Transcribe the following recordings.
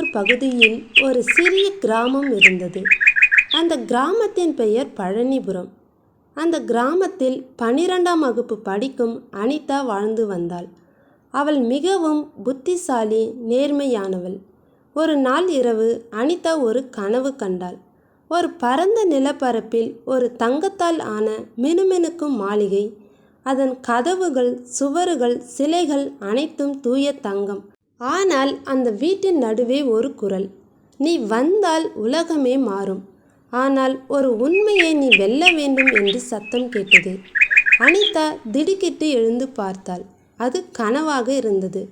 கோயம்புத்தூர் பகுதியில் ஒரு சிறிய கிராமம் இருந்தது. அந்த கிராமத்தின் பெயர் பழனிபுரம். அந்த கிராமத்தில் பனிரெண்டாம் வகுப்பு படிக்கும் அனிதா வாழ்ந்து வந்தாள். அவள் மிகவும் புத்திசாலி நேர்மையானவள். ஒரு நாள் இரவு அனிதா ஒரு கனவு கண்டாள். ஒரு பரந்த நிலப்பரப்பில் ஒரு தங்கத்தால் ஆன மினுமினுக்கும் மாளிகை. அதன் கதவுகள் சுவறுகள் சிலைகள் அனைத்தும் தூய தங்கம். ஆனால் அந்த வீட்டின் நடுவே ஒரு குரல் நீ வந்தால் உலகமே மாறும். ஆனால் ஒரு உண்மையை நீ வெல்ல வேண்டும் என்று சத்தம் கேட்டது. அனிதா திடுக்கிட்டு எழுந்து பார்த்தாள். அது கனவாக இருந்தது.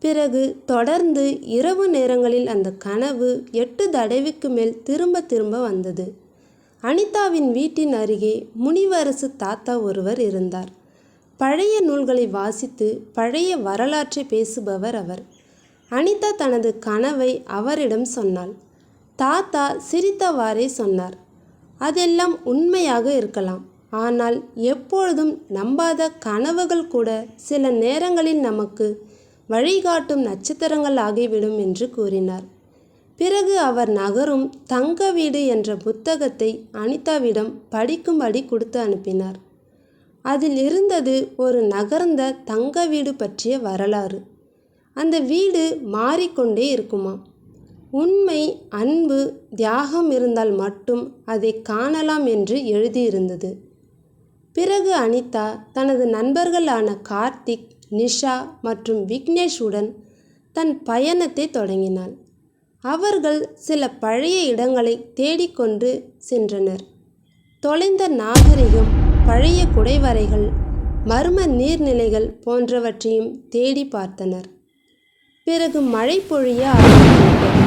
பிறகு தொடர்ந்து இரவு நேரங்களில் அந்த கனவு எட்டு தடவைக்கு மேல் திரும்ப திரும்ப வந்தது. அனிதாவின் வீட்டின் அருகே முனிவரசு தாத்தா ஒருவர் இருந்தார். பழைய நூல்களை வாசித்து பழைய வரலாற்றை பேசுபவர் அவர். அனிதா தனது கனவை அவரிடம் சொன்னாள். தாத்தா சிரித்தவாறே சொன்னார். அதெல்லாம் உண்மையாக இருக்கலாம். ஆனால் எப்பொழுதும் நம்பாத கனவுகள் கூட சில நேரங்களில் நமக்கு வழிகாட்டும் நட்சத்திரங்கள் ஆகிவிடும் என்று கூறினார். பிறகு அவர் நகரும் தங்க வீடு என்ற புத்தகத்தை அனிதாவிடம் படிக்கும்படி கொடுத்து அனுப்பினார். அதில் இருந்தது ஒரு நகர்ந்த தங்க வீடு பற்றிய வரலாறு. அந்த வீடு மாறிக்கொண்டே இருக்குமாம் உண்மை அன்பு தியாகம் இருந்தால் மட்டும் அதை காணலாம் என்று எழுதியிருந்தது. பிறகு அனிதா தனது நண்பர்களான கார்த்திக் நிஷா மற்றும் விக்னேஷ் உடன் தன் பயணத்தை தொடங்கினாள். அவர்கள் சில பழைய இடங்களை தேடிக்கொண்டு சென்றனர். தொலைந்த நாகரிகம் பழைய குடைவரைகள் மர்ம நீர்நிலைகள் போன்றவற்றையும் தேடி பார்த்தனர். பிறகு மழை பொழிய ஆரம்பித்தது.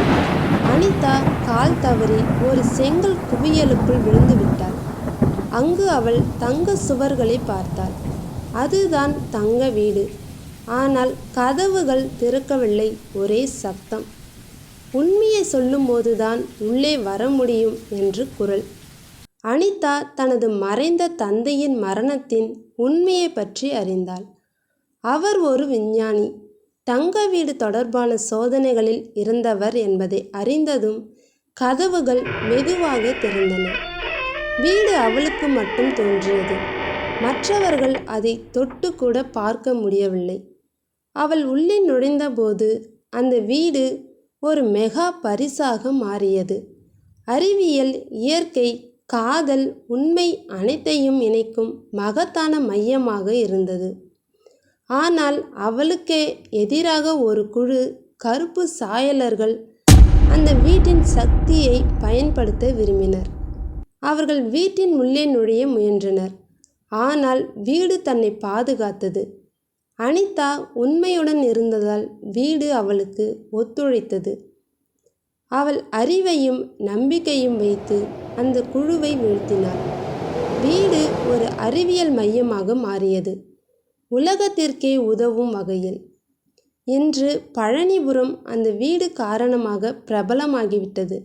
அனிதா கால் தவறி ஒரு செங்கல் குவியலுக்குள் விழுந்து விட்டாள். அங்கு அவள் தங்க சுவர்களை பார்த்தாள். அதுதான் தங்க வீடு. ஆனால் கதவுகள் திறக்கவில்லை ஒரே சத்தம் உண்மையை சொல்லும்போதுதான் உள்ளே வர முடியும் என்று குரல். அனிதா தனது மறைந்த தந்தையின் மரணத்தின் உண்மையை பற்றி அறிந்தாள். அவர் ஒரு விஞ்ஞானி. தங்க வீடு தொடர்பான சோதனைகளில் இருந்தவர் என்பதை அறிந்ததும் கதவுகள் மெதுவாக திறந்தன. வீடு அவளுக்கு மட்டும் தோன்றியது. மற்றவர்கள் அதை தொட்டு கூட பார்க்க முடியவில்லை. அவள் உள்ளே நுழைந்தபோது அந்த வீடு ஒரு மெகா பரிசாக மாறியது. அறிவியல் இயற்கை காதல் உண்மை அனைத்தையும் இணைக்கும் மகத்தான மையமாக இருந்தது. ஆனால் அவளுக்கே எதிராக ஒரு குழு கருப்பு சாயலர்கள் அந்த வீட்டின் சக்தியை பயன்படுத்த விரும்பினர். அவர்கள் வீட்டின் உள்ளே நுழைய முயன்றனர். ஆனால் வீடு தன்னை பாதுகாத்தது. அனிதா உண்மையுடன் இருந்ததால் வீடு அவளுக்கு ஒத்துழைத்தது. அவள் அறிவையும் நம்பிக்கையும் வைத்து அந்த குழுவை வீழ்த்தினாள். வீடு ஒரு அறிவியல் மையமாக மாறியது. உலகத்திற்கே உதவும் வகையில் இன்று பழனிபுரம் அந்த வீடு காரணமாக பிரபலமாகிவிட்டது.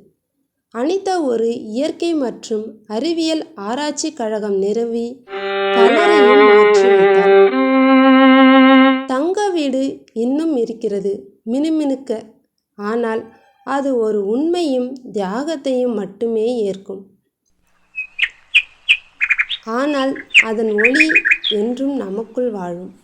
அனிதா ஒரு இயற்கை மற்றும் அறிவியல் ஆராய்ச்சி கழகம் நிறுவி பலரையும் மாற்றி வைத்தார் தங்க வீடு இன்னும் இருக்கிறது மினுமினுக்க. ஆனால் அது ஒரு உண்மையும் தியாகத்தையும் மட்டுமே ஏற்கும். ஆனால் அதன் ஒளி என்றும் நமக்குள் வாழும்.